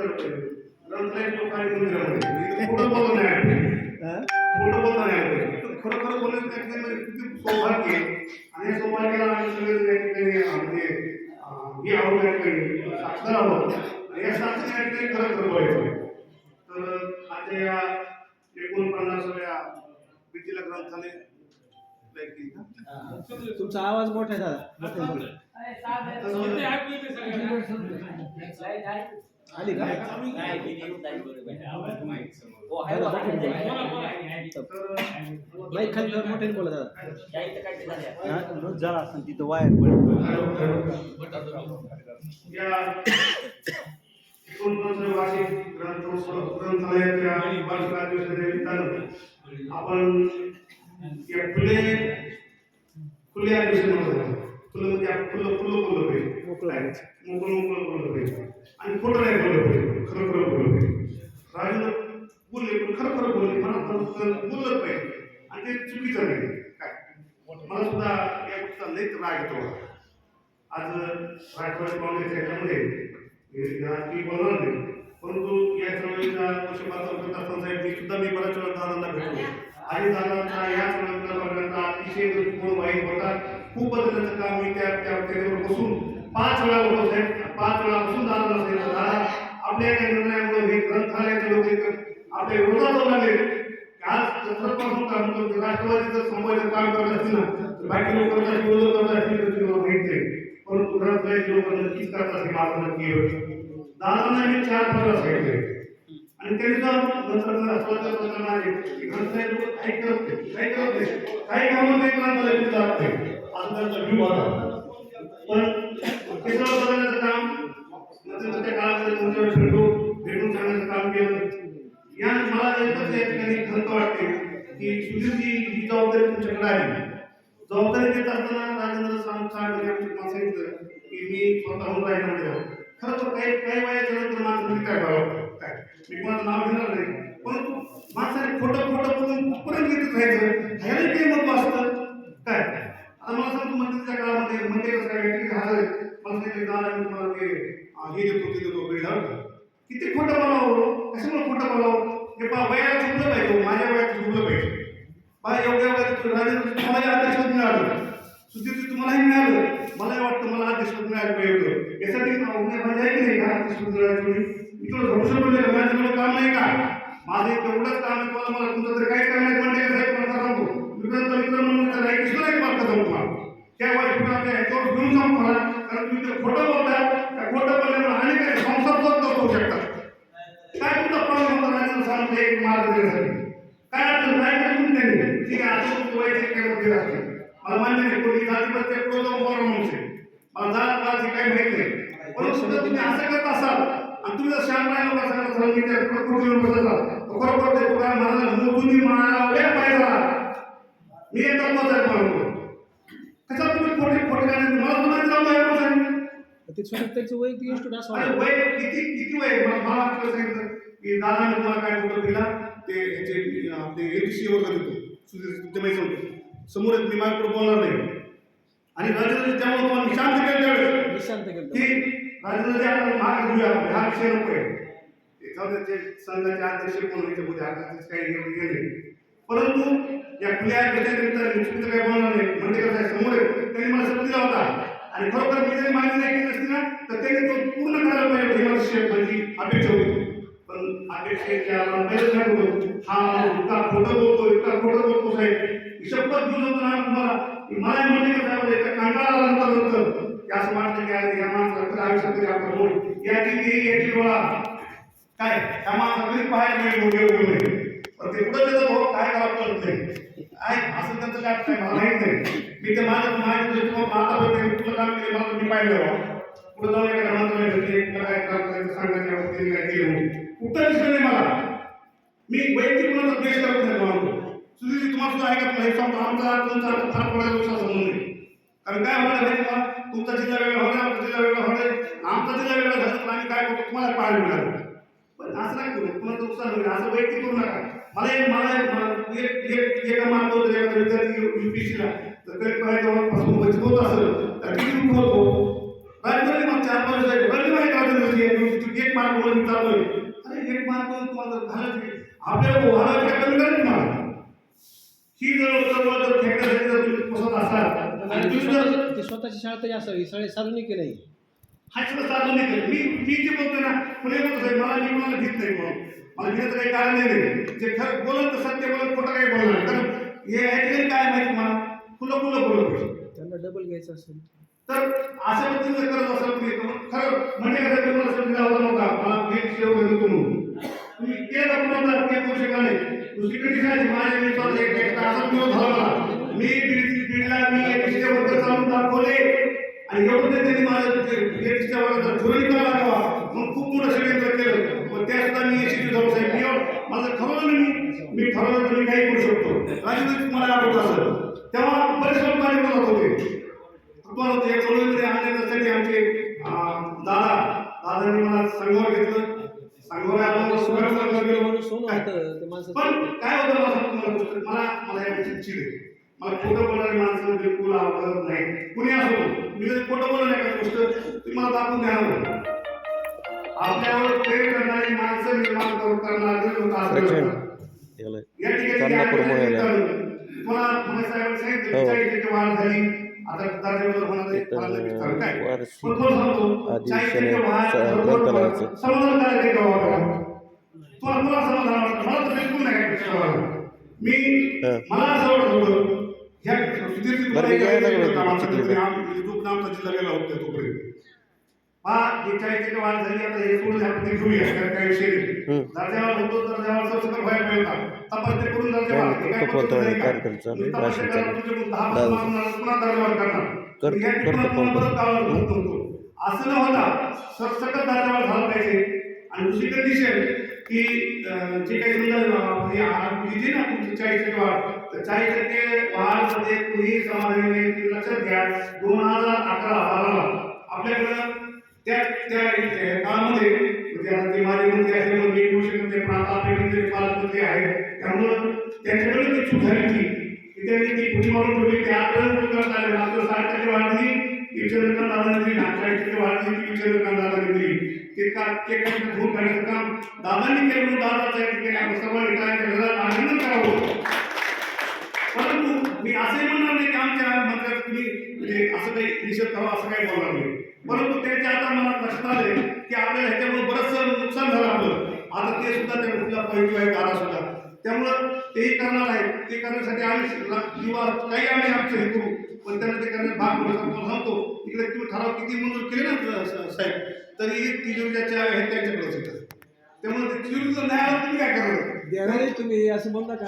लोकांनी मंदिरामध्ये खोटं बोललं नाही आपण. हा? खोटं बोललं नाही आपण. इथं खरं खरं बोललं त्या ठिकाणी म्हणजे किती सौभाग्य आहे. आणि या सौभाग्याला आम्ही सगळे त्या ठिकाणी अं, म्हणजे अं, हे आहोत त्या ठिकाणी साक्षर आहोत आणि या साक्षर या ठिकाणी खरं खरं बोलायचं तर आता या एकोणपन्नासाव्या ग्रंथालय? तुमचा आवाज मोठा आहे दादा मोठ्याने बोला. आली का माईक खाली धर, मोठ्याने बोला दादा हा, रोज झाला असं तिथं वायर आपण या खुले अधिवेशन म्हणतो म्हणजे खुलं खुलं बोललं पाहिजे मोकळं. मोकळं मोकळं बोललं पाहिजे आणि खोटं नाही बोललं पाहिजे. खरं खरं बोललं पाहिजे. राजेंद्र बोलले पण खरं खरं बोलले मला बोललं पाहिजे. आणि ते चुकीचं नाही. काय? मला सुद्धा या गोष्टीचा लयच राग येतो. आज राष्ट्रवादी काँग्रेस याच्यामध्ये राजकीय बोलणार नाही परंतु या चळवळीचा पक्षपात करत असताना साहेब मी सुद्धा मी बऱ्याच वेळा दादांना भेटलो आणि दादांचा या चळवळीचा बघण्याचा अतिशय दृष्टिकोन वाईट होता खूप बदलण्याचं काम मी त्या त्या त्याच्यावर बसून पाच वेळा होतो साहेब पाच वेळा बसून दादांना सांगितलं दादा आपल्या हे ग्रंथालयाचे लोक येतात. आपल्या विरोधात जाऊ लागले आज छत्रपासून काम करतो राष्ट्रवादीचं संभाजी काम करत असतील ना तर बाकी लोक विरोध करत असतील तर तुम्हाला माहीत नाही परंतु ग्रंथालयाचे लोक नक्कीच करत असतील माझं नक्की होतं दादांना मी चार पत्र सांगितले आणि त्यांनी नंतर राष्ट्रवादीच्या प्रकरण आहे ग्रंथालय लोक काही करत नाही काही करत नाही काही कामं नाही ग्रंथालय जात नाही. असं त्यांचा पण ते जबाबदारी देत असताना राजेंद्र सावंत साहेब सांगितलं की मी स्वतःहून राहिल्यामध्ये आहो खरं तर काही काही वयाच्या नंतर माझं मी काय करावं काय? मी कोणाचं नाव घेणार नाही. परंतु माणसाने खोटं खोटं बोलून कुठपर्यंत घेतच राहायचं ह्याला काही महत्त्व असतं? काय? आता मला सांगतो मंदिरच्या काळामध्ये मंदिर कसं काय व्यक्ती हजर मंदिर मला तुम्हाला ते अं, हे देतो ते देतो बिल्डर किती खोटं बोलावं? कशामुळे खोटं बोलावं? हे पा वया चुकलं पाहिजे हो, माझ्या वयात चुकलं पाहिजे पहा एवढ्या वयात राजेंद्र तुम्हालाही अध्यक्षपद मिळालं सुधीरजी तुम्हालाही मिळालं. मलाही वाटतं मला अध्यक्षपद मिळायला पाहिजे यासाठी उद्या माझ्या आहे की नाही? का अध्यक्षपद मिळालं तुम्ही मी तुला भविष्य म्हणजे का माझं तेवढं काम नाही का? माझं एक तेवढंच काम आहे तुम्हाला मला तुमचं तरी काहीच काम नाही. म्हणते का साहेब मला सांगतो. मित्रांचा मित्र म्हणून त्याला एक दुसरा एक मार्ग सांगतो तुम्हाला. त्या वाईट कुणाच्या ह्याच्यावर घेऊन सांगतो मला कारण तुम्ही ते खोटं बोलता त्या खोटं बोलल्यामुळे अनेक काही संसार स्वतः होऊ शकतात. काय तुमचा प्रॉब्लेम होता? राजेंद्र सांगतो एक मार्ग देण्यासाठी काय अडचण? नाही काय तुम्ही त्यांनी ठीक आहे असं वाईट वैयक्तिक काही वगैरे असते मला मान्य नाही कोणी जाती प्रत्येक पुढे जाऊन बरं माणूस आहे मला जात पात हे काही माहीत नाही. परंतु जर तुम्ही असं करत असाल आणि तुम्ही जर शांत राहिलो का सांगत असाल मी त्या प्रकृती लोक तर खरोखर ते तुला मला मोजून म्हणाला पाहिजे मी एक तत्वाचा म्हणतो कशा तुम्ही खोटे खोटे गाणे मला तुम्हाला जाऊ आहे ते स्वतः त्याचं असं. वय किती किती वय? मला सांगितलं. की दादाने तुम्हाला काय फोटो दिला ते ते एटीसी वर्ग देतो सुधीर तुमच्या माहिती समोर आहेत, मी माझ्याकडे बोलणार नाही. आणि राजेंद्र त्यामुळे तुम्हाला मी शांत केलं त्यावेळेस. मी शांत केलं की राजेंद्र आपण मागे घेऊया आपण. हा विषय नको आहे संघाचे अध्यक्ष कोण व्हायचे होते आता काही नाही. परंतु या खुल्या गटानिमित्ताने निश्चित काही बोलणार नाही. म्हणजे कसं आहे समोर त्यांनी मला शब्द दिला होता आणि खरोखर मी जरी मागणी नाही केली नसती ना तर त्यांनी तो पूर्ण करायला पाहिजे. ही माझी अपेक्षा होती. आपण अपेक्षेच्या मला पहिलंच काय होतं हा माणूस इतका खोटं बोलतो इतका खोटं बोलतो साहेब. ही शपथ घेऊन होतो ना तुम्हाला. की मला हे म्हणणे का साहेब एका कंटाळा आला नंतर नंतर की असं या माणसाला खरं आयुष्यात तरी आपण बोल याची ती याची डोळा काय? त्या माणसाला कधी पाहायला मिळेल मोठे उभे पण ते कुठं त्याचं भाऊ? काय करावं कळत नाही आहे असं त्यांचं काय काय मला माहीत नाही. मी ते माझं माझ्या दृष्टिकोन माता पण तुला काम केले मला मी पाहिलं बाबा पुढे जाऊन एका माणसाला काय करायचं सांगायचं काय केलं? उत्तर दिसलं नाही मला. मी वैयक्तिक कोणाचा द्वेष करत नाही म्हणतो सुधीरजी तुम्हाला सुद्धा ऐकत नाही सांगतो? आमचा तुमचा फार फरक पडायचा विश्वास संबंध नाही. कारण काय होणार आहे तुम्हाला? तुमचा जिल्हा वेगळा होणार आमचा जिल्हा वेगळा होणार आमचा जिल्हा वेगळा झाला तर आम्ही काय करतो? तुम्हाला पाहायला मिळालं पण असं नाही करू. कुणाचं नुकसान होईल? असं वैयक्तिक करू नका. मला एक मला एक एका मार्ग होतं एखादा विद्यार्थी युपीएससीला तर कधी पाहिजे वंचित होत असेल. तर किती दुःख होतो? राज्य मग चार पाच वर्ष रडली नाही राजधानी तू एक मार्क वर चालतोय अरे एक मार्क तुम्हाला झालं की आपल्याला वाहनाची काय कमी करायची मला ही जर जर जर तुम्ही पसंत असाल आणि तुम्ही जर ती स्वतःची शाळा तरी असावी शाळे सार्वजनिक नाही हा. सगळं नाही केलं. मी मी जे बोलतोय ना पुढे बोलतो साहेब मला मी कोणाला भीत नाही म्हणून मला काही कारण नाही जे खरं बोलत तर सत्य बोलत खोटं काही बोलणार कारण हे ठिकाणी काय माहिती मला खुलं खुलं बोलत. त्यांना डबल घ्यायचं असेल. तर अशा पद्धतीने जर करत असाल तुम्ही खरं म्हणजे कसं तुम्हाला समजा होता नव्हता. मला हे शेव घेतो म्हणून तुम्ही ते दाखवणार ते करू शकला नाही दुसरीकडे दिसायची माझ्या मी स्वतः एक एक तासात विरोध झाला मी बीड बीडला मी एक विषय वर्ग चालून दाखवले. आणि एवढं ते त्यांनी माझं ते एक विषय करायला लागावा. म्हणून खूप मोठं षडयंत्र केलं. मग त्या सुद्धा मी यशस्वी झालो साहेब मी माझं ठरवलं मी मी ठरवलं तर मी काही करू शकतो. राजनीतिक तुम्हाला आठवत असेल तेव्हा बरेच लोक माझ्या विरोधात होते. ते चळवळीमध्ये आणण्यासाठी आमचे दादा दादांनी मला संघावर घेतलं. ते माणसं पण काय होतं मला सांगतो तुम्हाला गोष्ट? मला मला या चीड आहे. मला खोटं बोलणारी माणसं बिलकुल आवडत नाही. कुणी असो मी जर खोटं बोलणार एखादी गोष्ट तुम्ही मला दाखवून द्या आपल्यावर प्रेम करणारी माणसं निर्माण करून करणारे लोक असतात या ठिकाणी या साहेबांनी सांगितलं हो. वाढ झाली. मी. मला असं वाटत होतं ह्या जो नामचा जिल्हा गेला होता तोपर्यंत. हा चाळीस टक्के वाढ झाली आता हे सोडून आपण ते घेऊया कारण काही विषय नाही. दर्जावर होतो दर्जावर सबसकट व्हायला होता तपासणी करून दर्जावर काय पद्धत नाही का? करा, दहा पुन्हा दर्जावर करणार. या ठिकाणी पुन्हा होतो असं न होता सरसकट दर्जावर झालं पाहिजे. आणि दुसरी कंडिशन की जे काही समजा अं, आ- जी ना तुमची चाळीस टक्के वाढ तर चाळीस टक्के वाढमध्ये कुणीही समाधानी नाही. तुम्ही लक्षात घ्या दोन हजार अकरा बाराला आपल्याकडं त्या त्या त्या काळामध्ये ते माझे मंत्री मी शकत नाही आपले मंत्री पालकमंत्री आहेत. त्यामुळं त्यांच्याकडे ती चूक झाली की त्यांनी ती मारून ठेवली. ते आपल्याला उपयोग आले. मात्र साठ टक्के वाढली ती विचारकांना दादाने दिली टक्के विचारकांना दिली ते का ते काम दादांनी केलं म्हणून दादाच्या या ठिकाणी आपण सर्वांनी घरात आनंद करावं. परंतु मी असंही म्हणणार नाही की आमच्या मंत्र्यात तुम्ही म्हणजे असं काही निषेध करावा असं काही बोलणार नाही. परंतु त्यांच्या आले की आपल्याला ह्याच्यामुळे बरंच नुकसान झालं आपलं. आता ते सुद्धा त्या कुठला पॉईंट आहे गारा सुद्धा. त्यामुळं तेही करणार आहे ते करण्यासाठी आम्ही किंवा काही आम्ही आमचं हे करू पण त्यांना ते करण्यात भाग पडू सांगतो. इकडे तुम्ही ठराव किती मंजूर केले ना साहेब? तरी तिजोरीच्या हे त्यांच्याकडेच येतात त्यामुळे ते तिजोरीचं आलं तुम्ही काय करणार? नाही तुम्ही असं म्हणता का?